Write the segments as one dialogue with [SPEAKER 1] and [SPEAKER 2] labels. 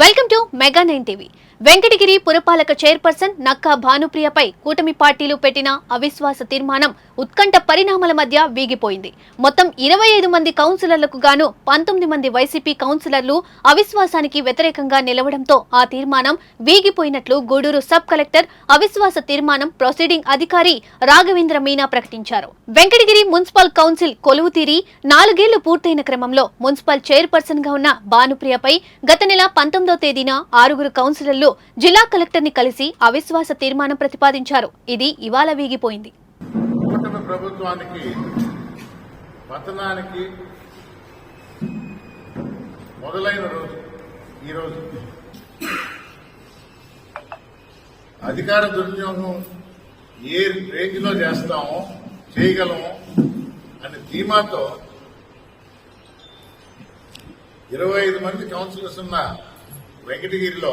[SPEAKER 1] Welcome to Mega Nine TV. Venkatagiri పురపాలక chairperson Nakka భానుప్రియపై కూటమి పార్టీలు పెట్టిన అవిశ్వాస తీర్మానం ఉత్కంఠ పరిణామాల మధ్య వీగిపోయింది. మొత్తం ఇరవై ఐదు మంది కౌన్సిలర్లకు గాను పంతొమ్మిది మంది వైసీపీ కౌన్సిలర్లు అవిశ్వాసానికి వ్యతిరేకంగా నిలవడంతో ఆ తీర్మానం వీగిపోయినట్లు గూడూరు సబ్ కలెక్టర్ అవిశ్వాస తీర్మానం ప్రొసీడింగ్ అధికారి రాఘవేంద్ర మీనా ప్రకటించారు. వెంకటగిరి మున్సిపల్ కౌన్సిల్ కొలువు తీరి నాలుగేళ్ళు పూర్తయిన క్రమంలో మున్సిపల్ చైర్పర్సన్గా ఉన్న భానుప్రియపై గత నెల పంతొమ్మిదో తేదీన ఆరుగురు కౌన్సిలర్లు జిల్లా కలెక్టర్ని కలిసి అవిశ్వాస తీర్మానం ప్రతిపాదించారు. ఇది ఇవాళ వీగిపోయింది.
[SPEAKER 2] ప్రభుత్వానికి పతనానికి మొదలైన రోజు ఈరోజు అధికార దుర్వినియోగం ఏ రేంజ్లో చేస్తామో చేయగలము అనే ధీమాతో ఇరవై ఐదు మంది కౌన్సిలర్స్ ఉన్న వెంకటగిరిలో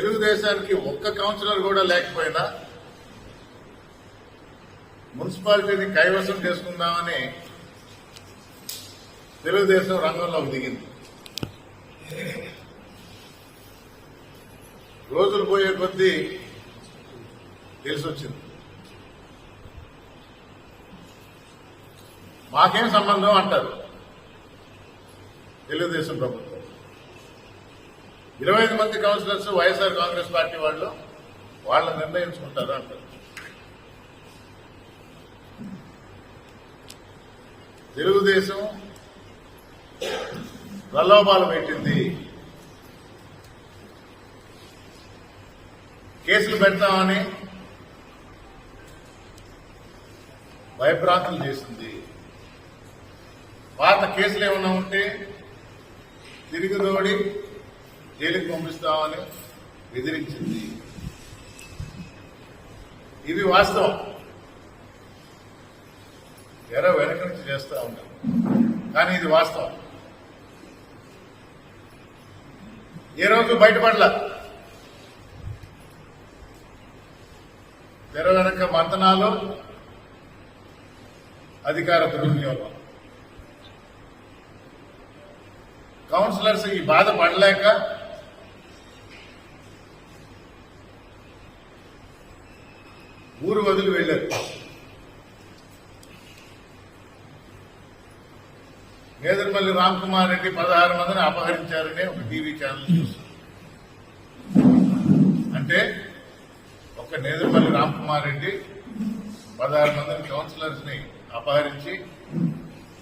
[SPEAKER 2] తెలుగుదేశానికి ఒక్క కౌన్సిలర్ కూడా లేకపోయినా మున్సిపాలిటీని కైవసం చేసుకుందామని తెలుగుదేశం రంగంలోకి దిగింది. రోజులు పోయే కొద్దీ తెలిసొచ్చింది. మాకేం సంబంధం అంటారు? తెలుగుదేశం ప్రభుత్వం. ఇరవై ఐదు మంది కౌన్సిలర్స్ వైఎస్ఆర్ కాంగ్రెస్ పార్టీ వాళ్ళు వాళ్ళని నిర్ణయించుకుంటారు అంటారు. తెలుగుదేశం ప్రలోభాలు పెట్టింది. కేసులు పెడతామని భయభ్రాంతులు చేసింది. పాత కేసులు ఏమైనా ఉంటే తిరిగి జైలుకి పంపిస్తామని బెదిరించింది. ఇది వాస్తవం. ఎర వెనక నుంచి చేస్తా ఉంటారు కానీ ఇది వాస్తవం. ఏ రోజు బయటపడలా? తెర వెనక మంతనాలు అధికార దుర్వినియోగం. కౌన్సిలర్స్ ఈ బాధ పడలేక ఊరు వదిలి వెళ్ళారు. నేదర్మల్లి రామ్ కుమార్ రెడ్డి పదహారు మందిని అపహరించారనే ఒక టీవీ ఛానల్ న్యూస్ అంటే ఒక నేదర్మల్లి రామ్ కుమార్ రెడ్డి పదహారు మందిని కౌన్సిలర్స్ని అపహరించి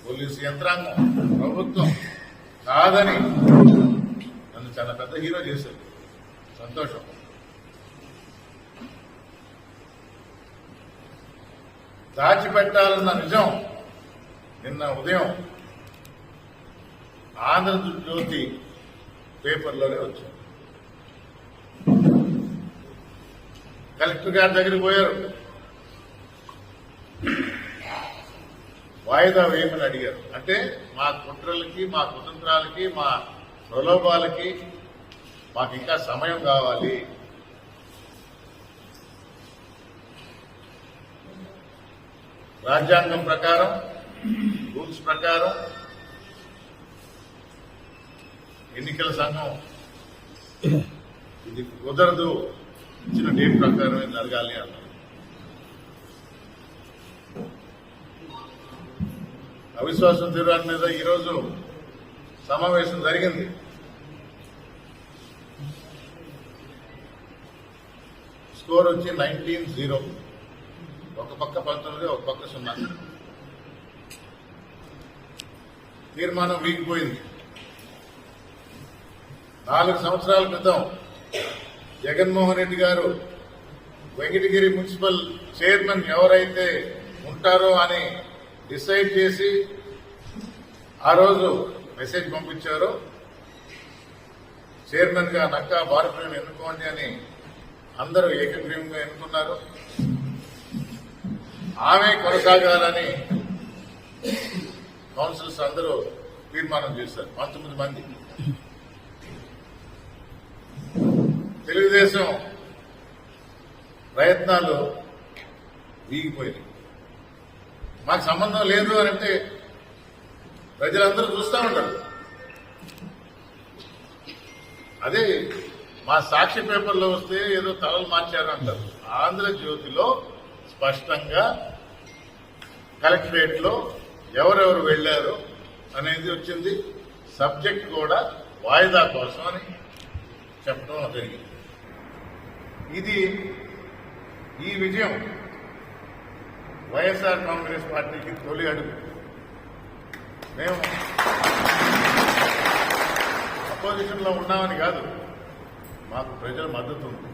[SPEAKER 2] పోలీసు యంత్రాంగం ప్రభుత్వం కాదని నన్ను చాలా పెద్ద హీరో చేశారు. సంతోషం. దాచిపెట్టాలన్న నిజం నిన్న ఉదయం ఆంధ్రజ్యోతి పేపర్లోనే వచ్చింది. కలెక్టర్ గారి దగ్గరికి పోయారు. వాయిదా వేయమని అడిగారు. అంటే మా కుట్రలకి మా కుతంత్రాలకి మా ప్రలోభాలకి మాకు ఇంకా సమయం కావాలి. రాజ్యాంగం ప్రకారం రూల్స్ ప్రకారం ఎన్నికల సంఘం ఇది కుదరదు ఇచ్చిన డేట్ ప్రకారమే జరగాలి అన్నారు. అవిశ్వాసం తీర్మానం మీద ఈరోజు సమావేశం జరిగింది. స్కోర్ వచ్చి నైన్టీన్ జీరో. ఒక పక్క పంతొమ్మిది ఒక పక్క సున్నా. తీర్మానం వీగిపోయింది. నాలుగు సంవత్సరాల క్రితం జగన్మోహన్ రెడ్డి గారు వెంకటగిరి మున్సిపల్ చైర్మన్ ఎవరైతే ఉంటారో అని డిసైడ్ చేసి ఆ రోజు మెసేజ్ పంపించారో. చైర్మన్గా నక్కా భారతీయులను ఎన్నుకోండి అని అందరూ ఏకగ్రీవంగా ఎన్నుకున్నారు. ఆమె కొనసాగాలని కౌన్సిల్స్ అందరూ తీర్మానం చేశారు. పంతొమ్మిది మంది. తెలుగుదేశం ప్రయత్నాలు వీగిపోయినాయి. మాకు సంబంధం లేదు అని అంటే ప్రజలందరూ చూస్తూ ఉంటారు. అదే మా సాక్షి పేపర్లో వస్తే ఏదో తలలు మార్చారు అంటారు ఆంధ్రజ్యోతిలో స్పష్టంగా కలెక్టరేట్లో ఎవరెవరు వెళ్ళారు అనేది వచ్చింది. సబ్జెక్ట్ కూడా వాయిదా కోసం అని చెప్పడం జరిగింది. ఇది ఈ విజయం వైఎస్ఆర్ కాంగ్రెస్ పార్టీకి తొలి అడుగు. మేము అపోజిషన్లో ఉన్నామని కాదు మాకు ప్రజల మద్దతు ఉంది.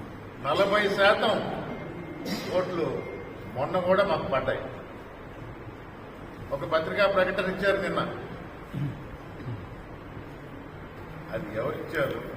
[SPEAKER 2] నలభై శాతం ఓట్లు మొన్న కూడా మాకు పడ్డాయి. ఒక పత్రికా ప్రకటన ఇచ్చారు నిన్న. అది ఎవరిచ్చారు